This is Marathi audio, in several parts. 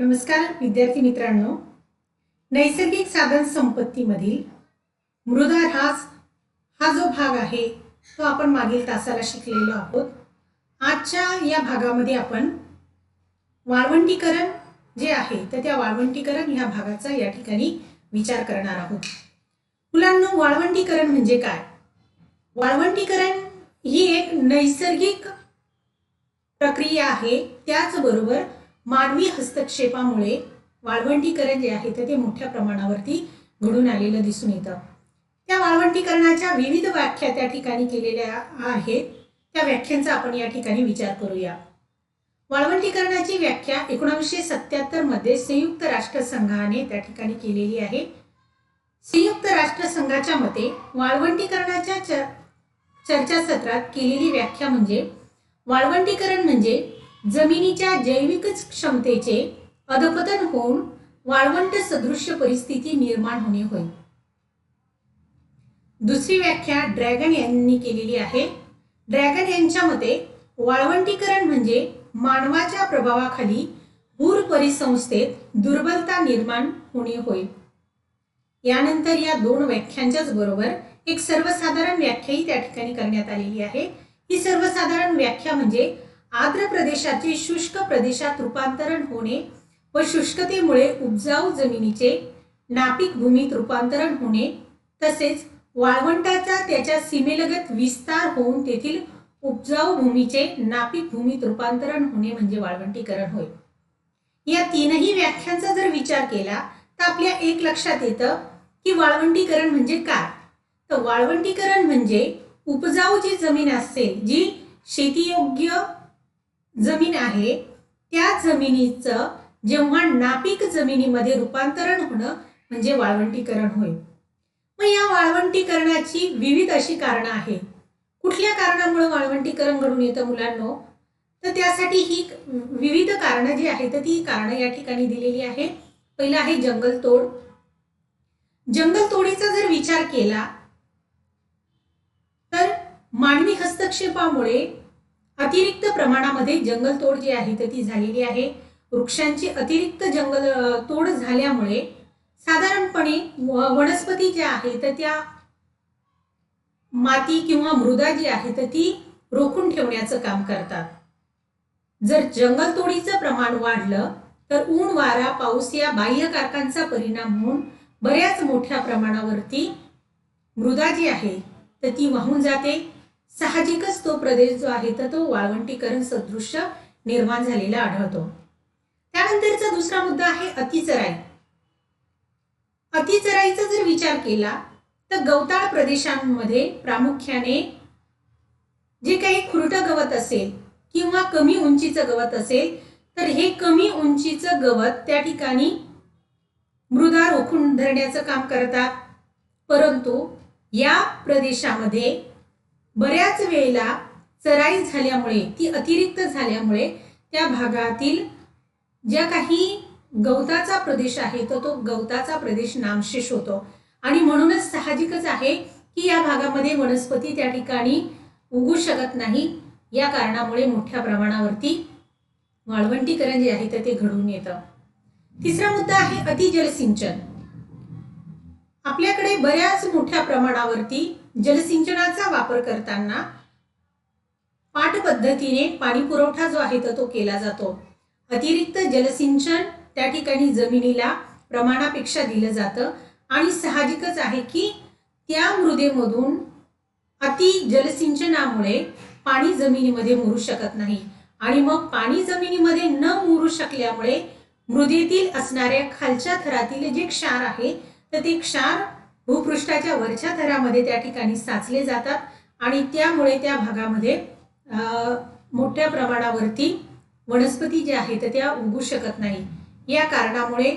नमस्कार विद्यार्थी मित्रांनो. नैसर्गिक साधन संपत्तीमधील मृदा ऱ्हास हा जो भाग आहे तो आपण मागील तासाला शिकलेलो आहोत. आजच्या या भागामध्ये आपण वाळवंटीकरण जे आहे तर त्या वाळवंटीकरण ह्या भागाचा या ठिकाणी विचार करणार आहोत. मुलांना वाळवंटीकरण म्हणजे काय? वाळवंटीकरण ही एक नैसर्गिक प्रक्रिया आहे त्याचबरोबर मानवी हस्तक्षेपामुळे वाळवंटीकरण जे आहे तर ते मोठ्या प्रमाणावरती घडून आलेलं दिसून येतं. त्या वाळवंटीकरणाच्या विविध व्याख्या त्या ठिकाणी केलेल्या आहेत. त्या व्याख्यांचा आपण या ठिकाणी विचार करूया. वाळवंटीकरणाची व्याख्या एकोणावीसशे सत्याहत्तरमध्ये संयुक्त राष्ट्रसंघाने त्या ठिकाणी केलेली आहे. संयुक्त राष्ट्रसंघाच्या मते वाळवंटीकरणाच्या च चर्चासत्रात केलेली व्याख्या म्हणजे वाळवंटीकरण म्हणजे जमिनीच्या जैविक क्षमतेचे अधपतन होऊन वाळवंट सदृश्य परिस्थिती निर्माण होणे होय. दुसरी व्याख्या ड्रॅगन यांनी केलेली आहे. ड्रॅगन यांच्या मते वाळवंटीकरण म्हणजे मानवाच्या प्रभावाखाली भूर परिसंस्थेत दुर्बलता निर्माण होणे होय. यानंतर या दोन व्याख्यांच्याच बरोबर एक सर्वसाधारण व्याख्याही त्या ठिकाणी करण्यात आलेली आहे. ही सर्वसाधारण व्याख्या म्हणजे आर्द्र प्रदेशाचे शुष्क प्रदेशात रूपांतरण होणे व शुष्कतेमुळे उपजाऊ जमिनीचे नापीक भूमीत रूपांतरण होणे तसेच वाळवंटाचा त्याच्या सीमेलगत विस्तार होऊन तेथील उपजाऊ भूमीचे नापीक भूमीत रूपांतरण होणे म्हणजे वाळवंटीकरण होय. या तीनही व्याख्यांचा जर विचार केला तर आपल्या एक लक्षात येतं की वाळवंटीकरण म्हणजे काय? तर वाळवंटीकरण म्हणजे उपजाऊ जी जमीन असेल जी शेतीयोग्य जमीन आहे त्या जमिनीचं जेव्हा नापीक जमिनीमध्ये रूपांतरण होणं म्हणजे वाळवंटीकरण होय. मग या वाळवंटीकरणाची विविध अशी कारणं आहेत. कुठल्या कारणामुळे वाळवंटीकरण घडून येतं मुलांनो? तर त्यासाठी ही विविध कारणं जी आहेत तर ती कारणं या ठिकाणी दिलेली आहे पहिलं आहे जंगलतोड जंगलतोडीचा जर विचार केला तर मानवी हस्तक्षेपामुळे अतिरिक्त प्रमाणामध्ये जंगलतोड जी आहे तर ती झालेली आहे. वृक्षांची अतिरिक्त जंगल तोड झाल्यामुळे साधारणपणे वनस्पती ज्या आहेत तर त्या माती किंवा मृदा जी आहे तर ती रोखून ठेवण्याचं काम करतात. जर जंगलतोडीचं प्रमाण वाढलं तर ऊन वारा पाऊस या बाह्य कारकांचा परिणाम होऊन बऱ्याच मोठ्या प्रमाणावरती मृदा जी आहे तर ती वाहून जाते. साहजिकच तो प्रदेश जो आहे तर तो वाळवंटीकरण सदृश्य निर्माण झालेला आढळतो. त्यानंतरचा दुसरा मुद्दा आहे अतिचराई. अतिचराईचा जर विचार केला तर गवताळ प्रदेशांमध्ये प्रामुख्याने जे काही खुरटं गवत असेल किंवा कमी उंचीचं गवत असेल तर हे कमी उंचीचं गवत त्या ठिकाणी मृदा रोखून धरण्याचं काम करतात. परंतु या प्रदेशामध्ये बऱ्याच वेळेला चराई झाल्यामुळे ती अतिरिक्त झाल्यामुळे त्या भागातील ज्या काही गवताचा प्रदेश आहे तर तो गवताचा प्रदेश नामशेष होतो. आणि म्हणूनच साहजिकच आहे की या भागामध्ये वनस्पती त्या ठिकाणी उगू शकत नाही. या कारणामुळे मोठ्या प्रमाणावरती वाळवंटीकरण जे आहे तर ते घडून येतं. तिसरा मुद्दा आहे अतिजलसिंचन. आपल्याकडे बऱ्याच मोठ्या प्रमाणावरती जलसिंचनाचा वापर करताना पाठ पद्धतीने पाणी पुरवठा जो आहे तर तो केला जातो. अतिरिक्त जलसिंचन त्या ठिकाणी जमिनीला प्रमाणापेक्षा दिलं जातं. आणि साहजिकच आहे की त्या मृदेमधून अति जलसिंचनामुळे पाणी जमिनीमध्ये मुरू शकत नाही. आणि मग पाणी जमिनीमध्ये न मुरू शकल्यामुळे मृदेतील असणाऱ्या खालच्या थरातील जे क्षार आहे तर ते क्षार भूपृष्ठाच्या वरच्या थरामध्ये त्या ठिकाणी साचले जातात आणि त्यामुळे त्या भागामध्ये मोठ्या प्रमाणावरती वनस्पती ज्या आहेत त्या उगू शकत नाही. या कारणामुळे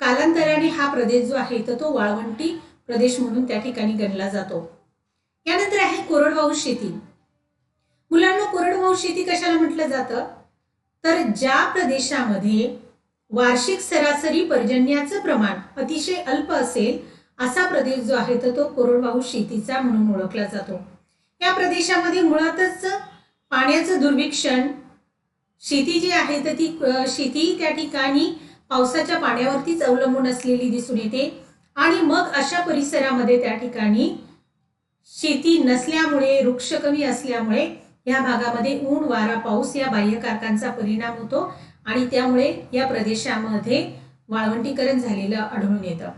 कालांतराने हा प्रदेश जो आहे तर तो वाळवंटी प्रदेश म्हणून त्या ठिकाणी गणला जातो. यानंतर आहे कोरडवाहू शेती. मुलांना कोरडवाहू शेती कशाला म्हटलं जातं? तर ज्या प्रदेशामध्ये वार्षिक सरासरी पर्जन्याचं प्रमाण अतिशय अल्प असेल असा प्रदेश जो आहे तर तो कोरडवाहू शेतीचा म्हणून ओळखला जातो. या प्रदेशामध्ये मुळातच पाण्याचं दुर्भिक्षण शेती जी आहे तर ती शेती त्या ठिकाणी पावसाच्या पाण्यावरतीच अवलंबून असलेली दिसून येते आणि मग अशा परिसरामध्ये त्या ठिकाणी शेती नसल्यामुळे वृक्ष कमी असल्यामुळे या भागामध्ये ऊन वारा पाऊस या बाह्यकारकांचा परिणाम होतो. आणि त्यामुळे या प्रदेशामध्ये वाळवंटीकरण झालेलं आढळून येतं.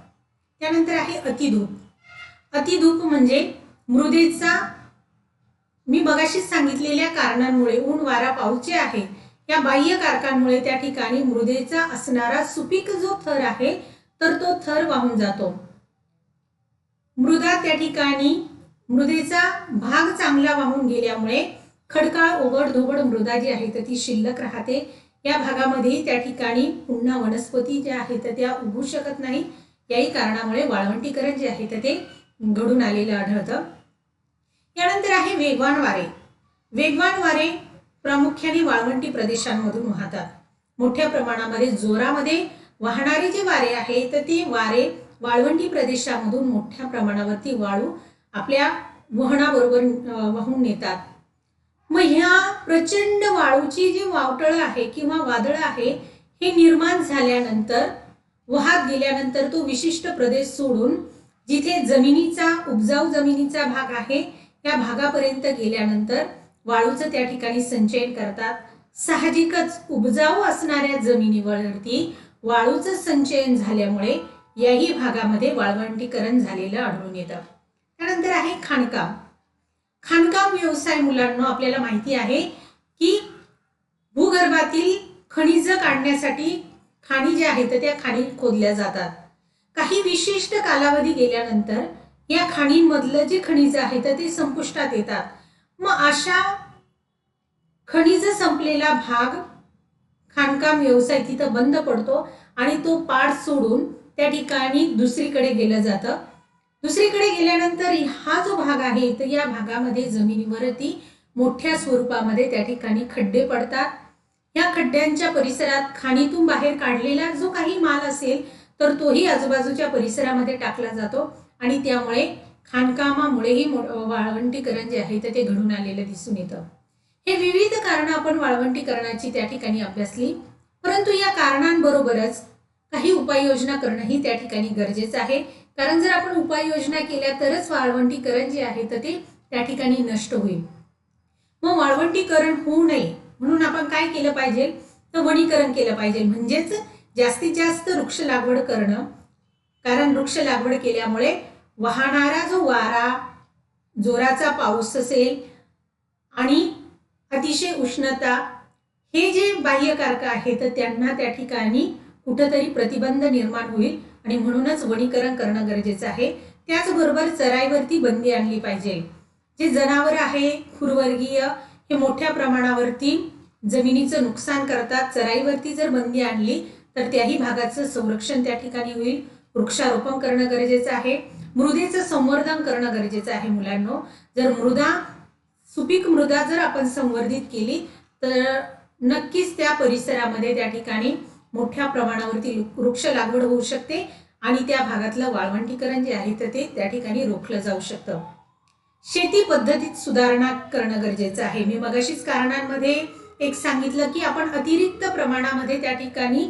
त्यानंतर आहे अतिधूप अतिधूप म्हणजे मृदेचा मी बघाशीच सांगितलेल्या कारणांमुळे ऊन वारा पाऊस जे आहे या बाह्य कारकांमुळे त्या ठिकाणी मृदेचा असणारा सुपीक जो थर आहे तर तो थर वाहून जातो. मृदा त्या ठिकाणी मृदेचा भाग चांगला वाहून गेल्यामुळे खडकाळ ओबड धोबड मृदा जी आहे तर ती शिल्लक राहते. या भागामध्ये त्या ठिकाणी पुन्हा वनस्पती ज्या आहेत तर त्या उगू शकत नाही. याही कारणामुळे वाळवंटीकरण जे आहे तर ते घडून आलेलं आढळतं. यानंतर आहे वेगवान वारे वेगवान वारे प्रामुख्याने वाळवंटी प्रदेशांमधून वाहतात. मोठ्या प्रमाणामध्ये जोरामध्ये वाहणारे जे वारे आहे तर ते वारे वाळवंटी प्रदेशामधून मोठ्या प्रमाणावरती वाळू आपल्या वहनाबरोबर वाहून नेतात. मग ह्या प्रचंड वाळूची जी वावटळं आहे किंवा वादळं आहे हे निर्माण झाल्यानंतर वाहत गेल्यानंतर तो विशिष्ट प्रदेश सोडून जिथे जमिनीचा उपजाऊ जमिनीचा भाग आहे या भागापर्यंत गेल्यानंतर वाळूचं त्या ठिकाणी संचयन करतात. साहजिकच उपजाऊ असणाऱ्या जमिनीवरती वाळूचं संचयन झाल्यामुळे याही भागामध्ये वाळवंटीकरण झालेलं आढळून येतं. त्यानंतर आहे खाणकाम. खाणकाम व्यवसाय मुलांना आपल्याला माहिती आहे की भूगर्भातील खनिज काढण्यासाठी खाणी ज्या आहेत त्या खाणी खोदल्या जातात. काही विशिष्ट कालावधी गेल्यानंतर या खाणींमधलं जे खनिज आहे तर ते संपुष्टात येतात. मग अशा खनिज संपलेला भाग खाणकाम व्यवसाय तिथं बंद पडतो आणि तो पाड सोडून त्या ठिकाणी दुसरीकडे गेलं जातं. दुसरीकडे गेल्यानंतर हा जो भाग आहे तर या भागामध्ये जमिनीवरती मोठ्या स्वरूपामध्ये त्या ठिकाणी खड्डे पडतात. या खड्ड्यांच्या परिसरात खाणीतून बाहेर काढलेला जो काही माल असेल तर तोही आजूबाजूच्या परिसरामध्ये टाकला जातो आणि त्यामुळे खाणकामामुळेही मो- वाळवंटीकरण जे आहे तर ते घडून आलेलं दिसून येतं. हे विविध कारणं आपण वाळवंटीकरणाची त्या ठिकाणी अभ्यासली. परंतु या कारणांबरोबरच काही उपाययोजना करणंही त्या ठिकाणी गरजेचं आहे. कारण जर आपण उपाययोजना केल्या तरच वाळवंटीकरण जे आहे तर ते त्या ठिकाणी नष्ट होईल. मग वाळवंटीकरण होऊ नये म्हणून आपण काय केलं पाहिजे? तर वनीकरण केलं पाहिजे. म्हणजेच जास्तीत जास्त वृक्ष लागवड करणं. कारण वृक्ष लागवड केल्यामुळे वाहणारा जो वारा जोराचा पाऊस असेल आणि अतिशय उष्णता हे जे बाह्यकारक आहेत त्यांना त्या ठिकाणी कुठंतरी प्रतिबंध निर्माण होईल. आणि म्हणूनच वनीकरण करणं गरजेचं आहे. त्याचबरोबर चराईवरती बंदी आणली पाहिजे. जे जनावर आहे खुरवर्गीय हे मोठ्या प्रमाणावरती जमिनीचं नुकसान करतात. चराईवरती जर बंदी आणली तर त्याही भागाचं संरक्षण त्या ठिकाणी होईल. वृक्षारोपण करणं गरजेचं आहे. मृदेचं संवर्धन करणं गरजेचं आहे मुलांनो. जर मृदा सुपीक मृदा जर आपण संवर्धित केली तर नक्कीच त्या परिसरामध्ये त्या ठिकाणी मोठ्या प्रमाणावरती वृक्ष लागवड होऊ शकते आणि त्या भागातलं वाळवंटीकरण जे आहे तर ते त्या ठिकाणी रोखलं जाऊ शकतं. शेती पद्धतीत सुधारणा करणं गरजेचं आहे. मी मगाशीच कारणांमध्ये एक सांगितलं की आपण अतिरिक्त प्रमाणामध्ये त्या ठिकाणी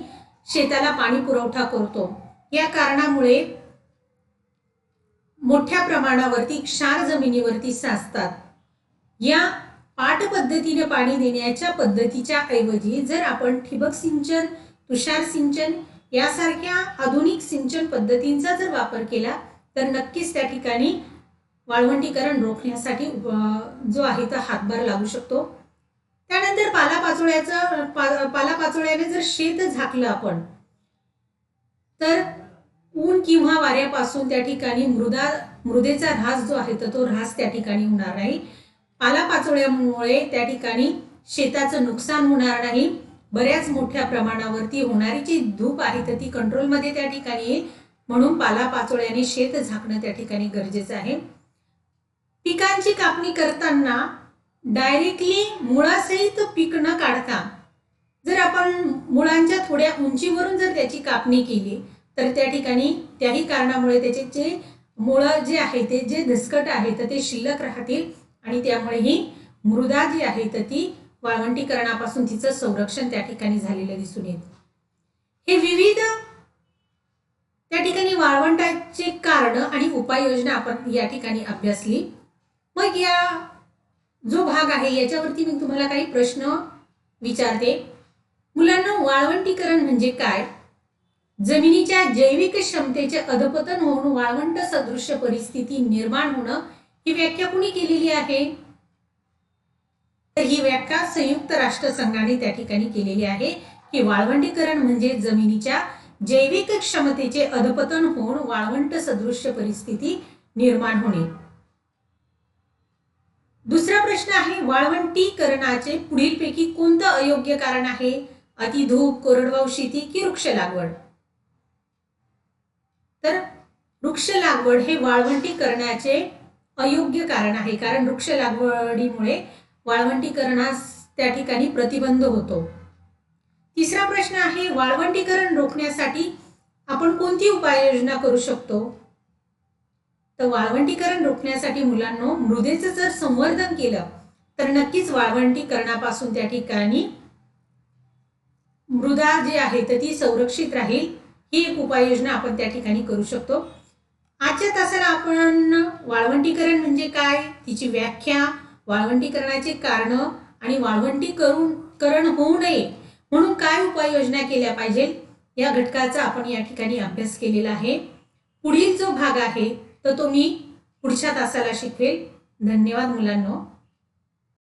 शेताला पाणी पुरवठा करतो. या कारणामुळे मोठ्या प्रमाणावरती क्षार जमिनीवरती साचतात. या पाठ पद्धतीने पाणी देण्याच्या पद्धतीच्या ऐवजी जर आपण ठिबक सिंचन तुषार सिंचन यासारख्या आधुनिक सिंचन पद्धतींचा जर वापर केला तर नक्कीच त्या ठिकाणी वाळवंटीकरण रोखण्यासाठी जो आहे तो हातभार लागू शकतो. त्यानंतर पालापाचोळ्याचं पा पालापाचोळ्याने जर शेत झाकलं आपण तर ऊन किंवा वाऱ्यापासून त्या ठिकाणी मृदा मृदेचा ऱ्हास जो आहे तर तो ऱ्हास त्या ठिकाणी होणार नाही. पालापाचोळ्यामुळे त्या ठिकाणी शेताचं नुकसान होणार नाही. बऱ्याच मोठ्या प्रमाणावरती होणारी जी धूप आहे तर ती कंट्रोलमध्ये त्या ठिकाणी येईल. म्हणून पालापाचोळ्याने शेत झाकणं त्या ठिकाणी गरजेचं आहे. पिकांची कापणी करताना डायरेक्टली मुळासहित पीक न काढता जर आपण मुळांच्या थोड्या उंचीवरून जर त्याची कापणी केली तर त्या ठिकाणी त्याही कारणामुळे त्याचे जे मुळं जे आहे ते जे धसकट आहे तर ते शिल्लक राहतील आणि त्यामुळे ही मृदा जी आहे तर ती वाळवंटीकरणापासून तिचं संरक्षण त्या ठिकाणी झालेलं दिसून येत. हे विविध त्या ठिकाणी वाळवंटाचे कारण आणि उपाययोजना आपण या ठिकाणी अभ्यासली. मग या जो भाग आहे याच्यावरती मी तुम्हाला काही प्रश्न विचारते. मुलांना वाळवंटीकरण म्हणजे काय? जमिनीच्या जैविक क्षमतेचे अधपतन होऊन वाळवंट सदृश्य परिस्थिती निर्माण होणं ही व्याख्या कुणी केलेली आहे? तर ही व्याख्या संयुक्त राष्ट्र संघाने त्या ठिकाणी केलेली आहे की वाळवंटीकरण म्हणजे जमिनीच्या जैविक क्षमतेचे अधपतन होऊन वाळवंट सदृश्य परिस्थिती निर्माण होणे. दुसरा प्रश्न आहे वाळवंटीकरणाचे पुढीलपैकी कोणतं अयोग्य कारण आहे? अतिधूप कोरडवाहू शेती की वृक्ष लागवड? तर वृक्ष लागवड हे वाळवंटीकरणाचे अयोग्य कारण आहे कारण वृक्ष लागवडीमुळे वाळवंटीकरणास त्या ठिकाणी प्रतिबंध होतो. तिसरा प्रश्न आहे वाळवंटीकरण रोखण्यासाठी आपण कोणती उपाययोजना करू शकतो? तर वाळवंटीकरण रोखण्यासाठी मुलांना मृदेचं जर संवर्धन केलं तर नक्कीच वाळवंटीकरणापासून त्या ठिकाणी मृदा जी आहे तर ती संरक्षित राहील. ही एक उपाययोजना आपण त्या ठिकाणी करू शकतो. आजच्या तासाला आपण वाळवंटीकरण म्हणजे काय? तिची व्याख्या वाळवंटीकरणाचे कारणं आणि वाळवंटीकरण करण होऊ नये म्हणून काय उपाययोजना केल्या पाहिजे या घटकाचा आपण या ठिकाणी अभ्यास केलेला आहे. पुढील जो भाग आहे तर तो मी पुढच्या तासाला शिकवेल. धन्यवाद मुलांनो.